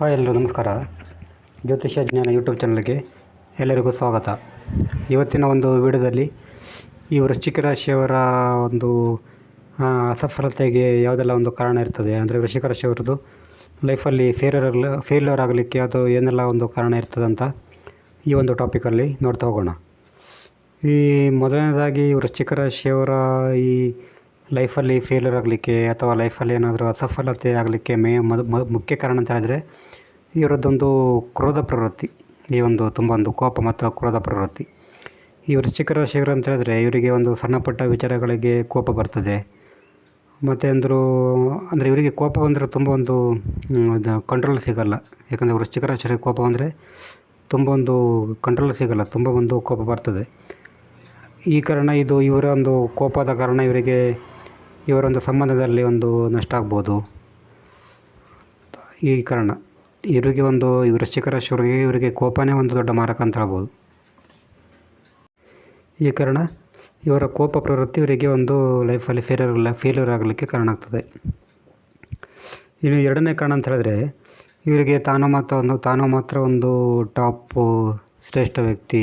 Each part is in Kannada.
ಹಾಯ್ ಎಲ್ಲರೂ ನಮಸ್ಕಾರ. ಜ್ಯೋತಿಷ್ಯ ಜ್ಞಾನ ಯೂಟ್ಯೂಬ್ ಚಾನಲ್ಗೆ ಎಲ್ಲರಿಗೂ ಸ್ವಾಗತ. ಇವತ್ತಿನ ಒಂದು ವಿಡಿಯೋದಲ್ಲಿ ಈ ವೃಶ್ಚಿಕ ರಾಶಿಯವರ ಒಂದು ಅಸಫಲತೆಗೆ ಯಾವುದೆಲ್ಲ ಒಂದು ಕಾರಣ ಇರ್ತದೆ? ಅಂದರೆ ವೃಶ್ಚಿಕ ರಾಶಿಯವರದ್ದು ಲೈಫಲ್ಲಿ ಫೇಲ್ಯೂರ್ ಆಗಲಿ ಫೇಲ್ಯೂರ್ ಆಗಲಿಕ್ಕೆ ಅದು ಏನೆಲ್ಲ ಒಂದು ಕಾರಣ ಇರ್ತದೆ ಅಂತ ಈ ಒಂದು ಟಾಪಿಕಲ್ಲಿ ನೋಡ್ತಾ ಹೋಗೋಣ. ಈ ಮೊದಲನೇದಾಗಿ ವೃಶ್ಚಿಕ ರಾಶಿಯವರ ಈ ಲೈಫಲ್ಲಿ ಫೇಲ್ಯೂರ್ ಆಗಲಿಕ್ಕೆ ಅಥವಾ ಲೈಫಲ್ಲಿ ಏನಾದರೂ ಅಸಫಲತೆ ಆಗಲಿಕ್ಕೆ ಮೇ ಮುಖ್ಯ ಕಾರಣ ಅಂತ ಹೇಳಿದ್ರೆ ಇವರದ್ದೊಂದು ಕ್ರೋಧ ಪ್ರವೃತ್ತಿ, ಈ ಒಂದು ತುಂಬ ಒಂದು ಕೋಪ ಮತ್ತು ಕ್ರೋಧ ಪ್ರವೃತ್ತಿ. ಈ ಚಿಕ್ಕರ ಶಿಖರ ಅಂತ ಹೇಳಿದ್ರೆ ಇವರಿಗೆ ಒಂದು ಸಣ್ಣ ಪುಟ್ಟ ವಿಚಾರಗಳಿಗೆ ಕೋಪ ಬರ್ತದೆ. ಮತ್ತು ಅಂದರು, ಅಂದರೆ ಇವರಿಗೆ ಕೋಪ ಬಂದರೆ ತುಂಬ ಒಂದು ಕಂಟ್ರೋಲ್ ಸಿಗಲ್ಲ. ಯಾಕಂದರೆ ವೃಶ್ಚಿಕರ ಶಿಖರ ಕೋಪ ಬಂದರೆ ತುಂಬ ಒಂದು ಕಂಟ್ರೋಲ್ ಸಿಗಲ್ಲ, ತುಂಬ ಒಂದು ಕೋಪ ಬರ್ತದೆ. ಈ ಕಾರಣ ಇದು ಇವರ ಒಂದು ಕೋಪದ ಕಾರಣ ಇವರಿಗೆ ಇವರೊಂದು ಸಂಬಂಧದಲ್ಲಿ ಒಂದು ನಷ್ಟ ಆಗ್ಬೋದು. ಈ ಕಾರಣ ಇವರಿಗೆ ಒಂದು ವೃಶ್ಚಿಕ ರಾಶಿಯವರಿಗೆ ಇವರಿಗೆ ಕೋಪನೇ ಒಂದು ದೊಡ್ಡ ಮಾರಕ ಅಂತ ಹೇಳ್ಬೋದು. ಈ ಕಾರಣ ಇವರ ಕೋಪ ಪ್ರವೃತ್ತಿ ಇವರಿಗೆ ಒಂದು ಲೈಫಲ್ಲಿ ಫೇಲ್ಯೂರ್ ಫೇಲ್ಯೂರ್ ಆಗಲಿಕ್ಕೆ ಕಾರಣ ಆಗ್ತದೆ. ಇನ್ನು ಎರಡನೇ ಕಾರಣ ಅಂತ ಹೇಳಿದ್ರೆ, ಇವರಿಗೆ ತಾನು ಮಾತ್ರ ಒಂದು, ತಾನು ಮಾತ್ರ ಒಂದು ಟಾಪು ಶ್ರೇಷ್ಠ ವ್ಯಕ್ತಿ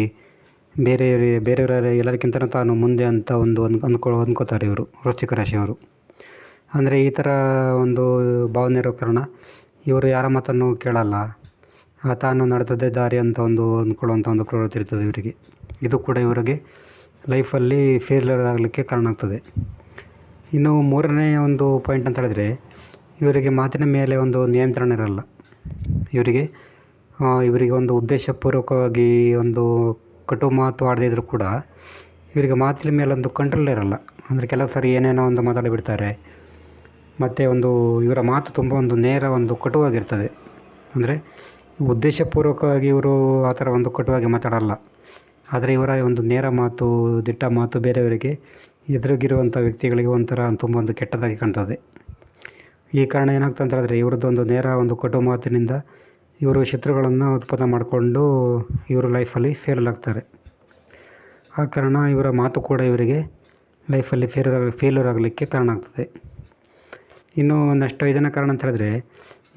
ಬೇರೆ ಬೇರೆಯವರ ಎಲ್ಲರಿಗಿಂತ ತಾನು ಮುಂದೆ ಅಂತ ಒಂದು ಅಂದ್ ಅಂದ್ಕೊ ಅಂದ್ಕೋತಾರೆ ಇವರು, ವೃಶ್ಚಿಕ ರಾಶಿಯವರು. ಅಂದರೆ ಈ ಥರ ಒಂದು ಭಾವನೆ ಇರೋ ಕಾರಣ ಇವರು ಯಾರ ಮಾತನ್ನು ಕೇಳಲ್ಲ. ತಾನು ನಡೆದದ್ದೇ ದಾರಿ ಅಂತ ಒಂದು ಅಂದ್ಕೊಳ್ಳುವಂಥ ಒಂದು ಪ್ರವೃತ್ತಿ ಇರ್ತದೆ ಇವರಿಗೆ. ಇದು ಕೂಡ ಇವರಿಗೆ ಲೈಫಲ್ಲಿ ಫೇಲ್ಯೂರ್ ಆಗಲಿಕ್ಕೆ ಕಾರಣ ಆಗ್ತದೆ. ಇನ್ನು ಮೂರನೇ ಒಂದು ಪಾಯಿಂಟ್ ಅಂತ ಹೇಳಿದ್ರೆ ಇವರಿಗೆ ಮಾತಿನ ಮೇಲೆ ಒಂದು ನಿಯಂತ್ರಣ ಇರಲ್ಲ. ಇವರಿಗೆ ಇವರಿಗೆ ಒಂದು ಉದ್ದೇಶಪೂರ್ವಕವಾಗಿ ಒಂದು ಕಟು ಮಾತು ಆಡದಿದ್ರು ಕೂಡ ಇವರಿಗೆ ಮಾತಿನ ಮೇಲೊಂದು ಕಂಟ್ರೋಲ್ ಇರಲ್ಲ. ಅಂದರೆ ಕೆಲವು ಸಾರಿ ಏನೇನೋ ಒಂದು ಮಾತಾಡಿಬಿಡ್ತಾರೆ. ಮತ್ತು ಒಂದು ಇವರ ಮಾತು ತುಂಬ ಒಂದು ನೇರ ಒಂದು ಕಟುವಾಗಿರ್ತದೆ. ಅಂದರೆ ಉದ್ದೇಶಪೂರ್ವಕವಾಗಿ ಇವರು ಆ ಥರ ಒಂದು ಕಟುವಾಗಿ ಮಾತಾಡಲ್ಲ. ಆದರೆ ಇವರ ಒಂದು ನೇರ ಮಾತು, ದಿಟ್ಟ ಮಾತು ಬೇರೆಯವರಿಗೆ ಎದುರಿಗಿರುವಂಥ ವ್ಯಕ್ತಿಗಳಿಗೆ ಒಂಥರ ತುಂಬ ಒಂದು ಕೆಟ್ಟದಾಗಿ ಕಾಣ್ತದೆ. ಈ ಕಾರಣ ಏನಾಗ್ತದೆ ಅಂತ ಹೇಳಿದ್ರೆ ಇವ್ರದ್ದು ಒಂದು ನೇರ ಒಂದು ಕಟು ಮಾತಿನಿಂದ ಇವರು ಶತ್ರುಗಳನ್ನು ಉತ್ಪನ್ನ ಮಾಡಿಕೊಂಡು ಇವರು ಲೈಫಲ್ಲಿ ಫೇಲ್ ಆಗ್ತಾರೆ ಆ ಕಾರಣ ಇವರ ಮಾತು ಕೂಡ ಇವರಿಗೆ ಲೈಫಲ್ಲಿ ಫೇಲ್ಯೂರ್ ಫೇಲ್ಯೂರ್ ಆಗಲಿಕ್ಕೆ ಕಾರಣ ಆಗ್ತದೆ. ಇನ್ನು ಒಂದಷ್ಟು ಐದನೇ ಕಾರಣ ಅಂತ ಹೇಳಿದ್ರೆ,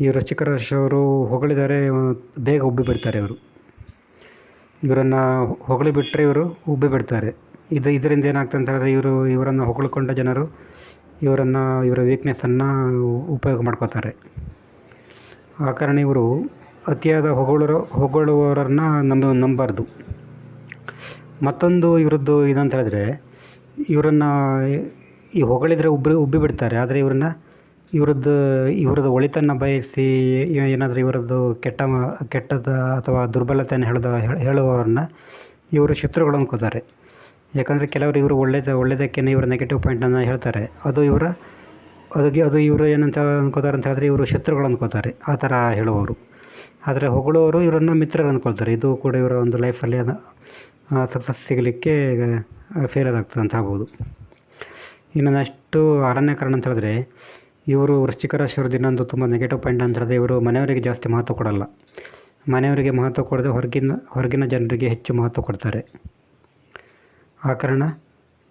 ಈ ರಚಿಕರ ಅವರು ಹೊಗಳಿದರೆ ಬೇಗ ಉಬ್ಬಿ ಬಿಡ್ತಾರೆ ಇವರು. ಇವರನ್ನು ಹೊಗಳಿ ಬಿಟ್ಟರೆ ಇವರು ಉಬ್ಬಿ ಬಿಡ್ತಾರೆ. ಇದು ಇದರಿಂದ ಏನಾಗ್ತದೆ ಅಂತ ಹೇಳಿದ್ರೆ, ಇವರು, ಇವರನ್ನು ಹೊಗಳಿಕೊಂಡ ಜನರು ಇವರನ್ನು, ಇವರ ವೀಕ್ನೆಸ್ಸನ್ನು ಉಪಯೋಗ ಮಾಡ್ಕೋತಾರೆ. ಆ ಕಾರಣ ಇವರು ಅತಿಯಾದ ಹೊಗಳರು ಹೊಗಳುವವರನ್ನು ನಂಬ, ನಂಬಾರ್ದು. ಮತ್ತೊಂದು ಇವರದ್ದು ಇದಂತ ಹೇಳಿದ್ರೆ, ಇವರನ್ನು ಈ ಹೊಗಳಿದರೆ ಉಬ್ಬಿ ಉಬ್ಬಿ ಬಿಡ್ತಾರೆ. ಆದರೆ ಇವ್ರನ್ನ ಇವ್ರದ್ದು ಇವ್ರದ್ದು ಒಳಿತನ್ನು ಬಯಸಿ ಏನಾದರೂ ಇವರದ್ದು ಕೆಟ್ಟ ಕೆಟ್ಟದ ಅಥವಾ ದುರ್ಬಲತೆಯನ್ನು ಹೇಳಿದ, ಹೇಳುವವರನ್ನು ಇವರು ಶತ್ರುಗಳು ಅಂದ್ಕೋತಾರೆ ಯಾಕಂದರೆ ಕೆಲವರು ಇವರು ಒಳ್ಳೆಯದ ಒಳ್ಳೆಯದಕ್ಕೆ ಇವರು ನೆಗೆಟಿವ್ ಪಾಯಿಂಟನ್ನು ಹೇಳ್ತಾರೆ. ಅದು ಇವರ ಅದಕ್ಕೆ ಅದು ಇವರು ಏನಂತ ಅನ್ಕೋತಾರೆ ಅಂತ ಹೇಳಿದ್ರೆ ಇವರು ಶತ್ರುಗಳು ಅಂದ್ಕೋತಾರೆ ಆ ಥರ ಹೇಳುವವರು. ಆದರೆ ಹೊಗಳೋರು ಇವರನ್ನು ಮಿತ್ರರು ಅಂದ್ಕೊಳ್ತಾರೆ. ಇದು ಕೂಡ ಇವರ ಒಂದು ಲೈಫಲ್ಲಿ ಅದು ಸಕ್ಸಸ್ ಸಿಗಲಿಕ್ಕೆ ಫೇಲರ್ ಆಗ್ತದೆ ಅಂತ ಹೇಳ್ಬೋದು ಇನ್ನು ನೆಕ್ಸ್ಟು ಆರನೇ ಕಾರಣ ಅಂತ ಹೇಳಿದ್ರೆ, ಇವರು ವೃಶ್ಚಿಕ ರಾಶಿಯವ್ರದ್ದು ಇನ್ನೊಂದು ತುಂಬ ನೆಗೆಟಿವ್ ಪಾಯಿಂಟ್ ಅಂತ ಹೇಳಿದ್ರೆ ಇವರು ಮನೆಯವರಿಗೆ ಜಾಸ್ತಿ ಮಹತ್ವ ಕೊಡಲ್ಲ. ಮನೆಯವರಿಗೆ ಮಹತ್ವ ಕೊಡದೆ ಹೊರಗಿನ ಹೊರಗಿನ ಜನರಿಗೆ ಹೆಚ್ಚು ಮಹತ್ವ ಕೊಡ್ತಾರೆ. ಆ ಕಾರಣ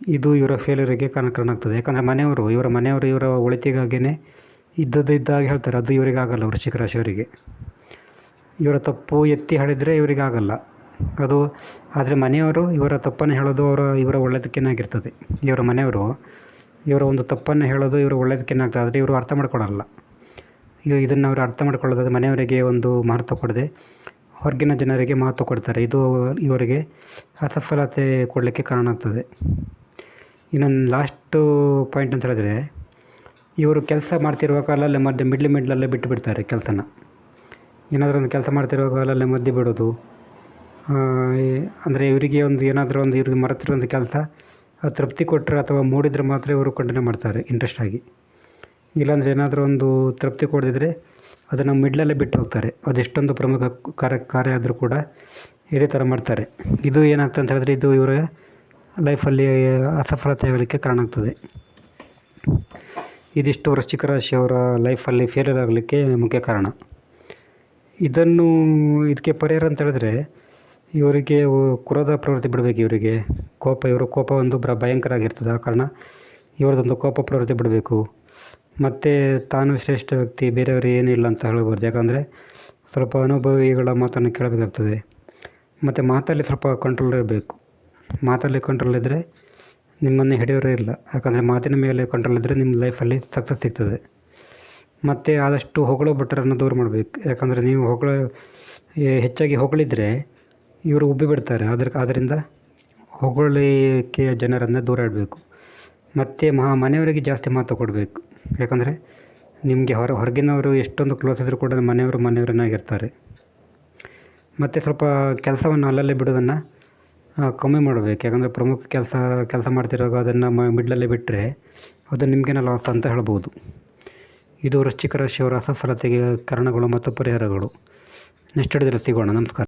ಇದು ಇವರ ಫೇಲ್ಯೂರಿಗೆ ಕಾರಣ ಕಾರಣ ಆಗ್ತದೆ. ಯಾಕಂದರೆ ಮನೆಯವರು, ಇವರ ಮನೆಯವರು ಇವರ ಒಳಿತಿಗಾಗಿಯೇ ಇದ್ದದ್ದು ಇದ್ದಾಗ ಹೇಳ್ತಾರೆ, ಅದು ಇವರಿಗೆ ಆಗಲ್ಲ ವೃಶ್ಚಿಕ ರಾಶಿಯವರಿಗೆ. ಇವರ ತಪ್ಪು ಎತ್ತಿ ಹೇಳಿದರೆ ಇವರಿಗಾಗಲ್ಲ. ಅದು ಆದರೆ ಮನೆಯವರು ಇವರ ತಪ್ಪನ್ನು ಹೇಳೋದು ಅವರ, ಇವರ ಒಳ್ಳೆಯದಕ್ಕೇನಾಗಿರ್ತದೆ ಇವರ ಮನೆಯವರು ಇವರ ಒಂದು ತಪ್ಪನ್ನು ಹೇಳೋದು ಇವರ ಒಳ್ಳೆಯದಕ್ಕೇನಾಗ್ತದೆ ಆದರೆ ಇವರು ಅರ್ಥ ಮಾಡ್ಕೊಳ್ಳಲ್ಲ ಇವ ಇದನ್ನು ಅವರು ಅರ್ಥ ಮಾಡ್ಕೊಳ್ಳೋದಾದ್ರೆ ಮನೆಯವರಿಗೆ ಒಂದು ಮಹತ್ವ ಕೊಡದೆ ಹೊರಗಿನ ಜನರಿಗೆ ಮಹತ್ವ ಕೊಡ್ತಾರೆ. ಇದು ಇವರಿಗೆ ಅಸಫಲತೆ ಕೊಡಲಿಕ್ಕೆ ಕಾರಣ ಆಗ್ತದೆ. ಇನ್ನೊಂದು ಲಾಸ್ಟು ಪಾಯಿಂಟ್ ಅಂತ ಹೇಳಿದ್ರೆ ಇವರು ಕೆಲಸ ಮಾಡ್ತಿರುವಾಗ ಅಲ್ಲೇ ಮಧ್ಯ ಮಿಡ್ಲ್ ಮಿಡ್ಲಲ್ಲೇ ಬಿಟ್ಟು ಬಿಡ್ತಾರೆ ಕೆಲಸನ. ಏನಾದರೂ ಒಂದು ಕೆಲಸ ಮಾಡ್ತಿರುವಾಗ ಅಲ್ಲಲ್ಲೇ ಮಧ್ಯೆ ಬಿಡೋದು. ಅಂದರೆ ಇವರಿಗೆ ಒಂದು ಏನಾದರೂ ಒಂದು ಇವ್ರಿಗೆ ಒಂದು ಕೆಲಸ ತೃಪ್ತಿ ಕೊಟ್ಟರೆ ಅಥವಾ ಮೂಡಿದರೆ ಮಾತ್ರ ಇವರು ಕಂಟಿನ್ಯೂ ಮಾಡ್ತಾರೆ ಇಂಟ್ರೆಸ್ಟ್ ಆಗಿ. ಇಲ್ಲಾಂದರೆ ಏನಾದರೂ ಒಂದು ತೃಪ್ತಿ ಕೊಡದಿದ್ದರೆ ಅದನ್ನು ಮಿಡ್ಲಲ್ಲೇ ಬಿಟ್ಟು ಹೋಗ್ತಾರೆ. ಅದೆಷ್ಟೊಂದು ಪ್ರಮುಖ ಕಾರ್ಯ ಕಾರ್ಯ ಆದರೂ ಕೂಡ ಇದೇ ಥರ ಮಾಡ್ತಾರೆ. ಇದು ಏನಾಗ್ತದೆ ಅಂತ ಹೇಳಿದ್ರೆ ಇದು ಇವರ ಲೈಫಲ್ಲಿ ಅಸಫಲತೆ ಆಗಲಿಕ್ಕೆ ಕಾರಣ ಆಗ್ತದೆ. ಇದಿಷ್ಟು ವೃಶ್ಚಿಕ ರಾಶಿಯವರ ಲೈಫಲ್ಲಿ ಫೇಲ್ಯೂರ್ ಆಗಲಿಕ್ಕೆ ಮುಖ್ಯ ಕಾರಣ. ಇದನ್ನು ಇದಕ್ಕೆ ಪರಿಹಾರ ಅಂತ ಹೇಳಿದ್ರೆ, ಇವರಿಗೆ ಕ್ರೋಧ ಪ್ರವೃತ್ತಿ ಬಿಡಬೇಕು ಇವರಿಗೆ. ಕೋಪ, ಇವರು ಕೋಪ ಒಂದು ಬ್ರ ಭಯಂಕರ ಆಗಿರ್ತದೆ. ಆ ಕಾರಣ ಇವರದೊಂದು ಕೋಪ ಪ್ರವೃತ್ತಿ ಬಿಡಬೇಕು. ಮತ್ತು ತಾನು ಶ್ರೇಷ್ಠ ವ್ಯಕ್ತಿ, ಬೇರೆಯವರು ಏನಿಲ್ಲ ಅಂತ ಹೇಳಬಾರ್ದು. ಯಾಕಂದರೆ ಸ್ವಲ್ಪ ಅನುಭವಿಗಳ ಮಾತನ್ನು ಕೇಳಬೇಕಾಗ್ತದೆ. ಮತ್ತು ಮಾತಲ್ಲಿ ಸ್ವಲ್ಪ ಕಂಟ್ರೋಲ್ ಇರಬೇಕು. ಮಾತಲ್ಲಿ ಕಂಟ್ರೋಲ್ ಇದ್ದರೆ ನಿಮ್ಮನ್ನು ಹಿಡಿಯೋರೇ ಇಲ್ಲ. ಯಾಕಂದರೆ ಮಾತಿನ ಮೇಲೆ ಕಂಟ್ರೋಲ್ ಇದ್ದರೆ ನಿಮ್ಮ ಲೈಫಲ್ಲಿ ಸಕ್ಸಸ್ ಸಿಗ್ತದೆ. ಮತ್ತು ಆದಷ್ಟು ಹೊಗಳು ಭಟ್ಟರನ್ನು ದೂರ ಮಾಡಬೇಕು. ಯಾಕಂದರೆ ನೀವು ಹೊಗಳ ಹೆಚ್ಚಾಗಿ ಹೊಗಳಿದ್ರೆ ಇವರು ಉಬ್ಬಿ ಬಿಡ್ತಾರೆ. ಅದ್ರ ಆದ್ದರಿಂದ ಹೊಗಳಿಕೆ ಜನರನ್ನು ದೂರ ಇಡಬೇಕು. ಮತ್ತು ಮಹಾ ಮನೆಯವರಿಗೆ ಜಾಸ್ತಿ ಮಾತು ಕೊಡಬೇಕು. ಯಾಕಂದರೆ ನಿಮಗೆ ಹೊರ, ಹೊರಗಿನವರು ಎಷ್ಟೊಂದು ಕ್ಲೋಸ್ ಇದ್ದರೂ ಕೂಡ ಮನೆಯವರು ಮನೆಯವರನ್ನಾಗಿರ್ತಾರೆ. ಮತ್ತು ಸ್ವಲ್ಪ ಕೆಲಸವನ್ನು ಅಲ್ಲಲ್ಲೇ ಬಿಡೋದನ್ನು ಕಮ್ಮಿ ಮಾಡಬೇಕು. ಯಾಕಂದರೆ ಪ್ರಮುಖ ಕೆಲಸ ಕೆಲಸ ಮಾಡ್ತಿರುವಾಗ ಅದನ್ನು ಮಿಡ್ಲಲ್ಲೇ ಬಿಟ್ಟರೆ ಅದು ನಿಮಗೇನೋ ಲಾಸ್ ಅಂತ ಹೇಳ್ಬೋದು. ಇದು ವೃಶ್ಚಿಕ ರಾಶಿಯವರ ಅಸಫಲತೆಗೆ ಕಾರಣಗಳು ಮತ್ತು ಪರಿಹಾರಗಳು. ನೆಕ್ಸ್ಟ್ ಹಿಡಿದ್ರೆ ಸಿಗೋಣ. ನಮಸ್ಕಾರ.